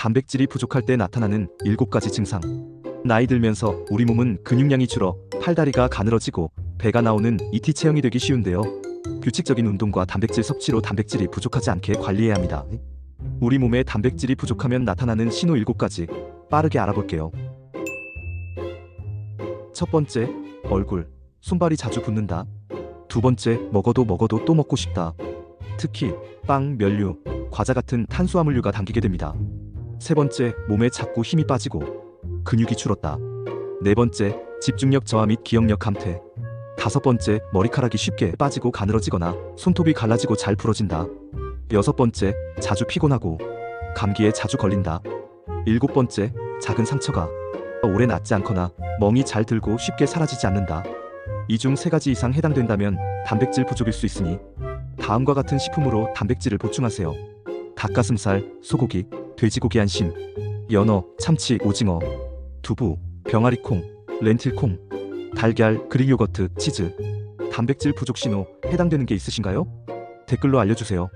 단백질이 부족할 때 나타나는 7가지 증상. 나이 들면서 우리 몸은 근육량이 줄어 팔다리가 가늘어지고 배가 나오는 이티 체형이 되기 쉬운데요. 규칙적인 운동과 단백질 섭취로 단백질이 부족하지 않게 관리해야 합니다. 우리 몸에 단백질이 부족하면 나타나는 신호 7가지 빠르게 알아볼게요. 첫 번째, 얼굴, 손발이 자주 붓는다. 두 번째, 먹어도 먹어도 또 먹고 싶다. 특히 빵, 면류, 과자 같은 탄수화물류가 당기게 됩니다. 세 번째, 몸에 자꾸 힘이 빠지고 근육이 줄었다. 네 번째, 집중력 저하 및 기억력 감퇴. 다섯 번째, 머리카락이 쉽게 빠지고 가늘어지거나 손톱이 갈라지고 잘 부러진다. 여섯 번째, 자주 피곤하고 감기에 자주 걸린다. 일곱 번째, 작은 상처가 오래 낫지 않거나 멍이 잘 들고 쉽게 사라지지 않는다. 이 중 세 가지 이상 해당된다면 단백질 부족일 수 있으니 다음과 같은 식품으로 단백질을 보충하세요. 닭가슴살, 소고기, 돼지고기 안심, 연어, 참치, 오징어, 두부, 병아리콩, 렌틸콩, 달걀, 그릭 요거트, 치즈. 단백질 부족 신호 해당되는 게 있으신가요? 댓글로 알려주세요.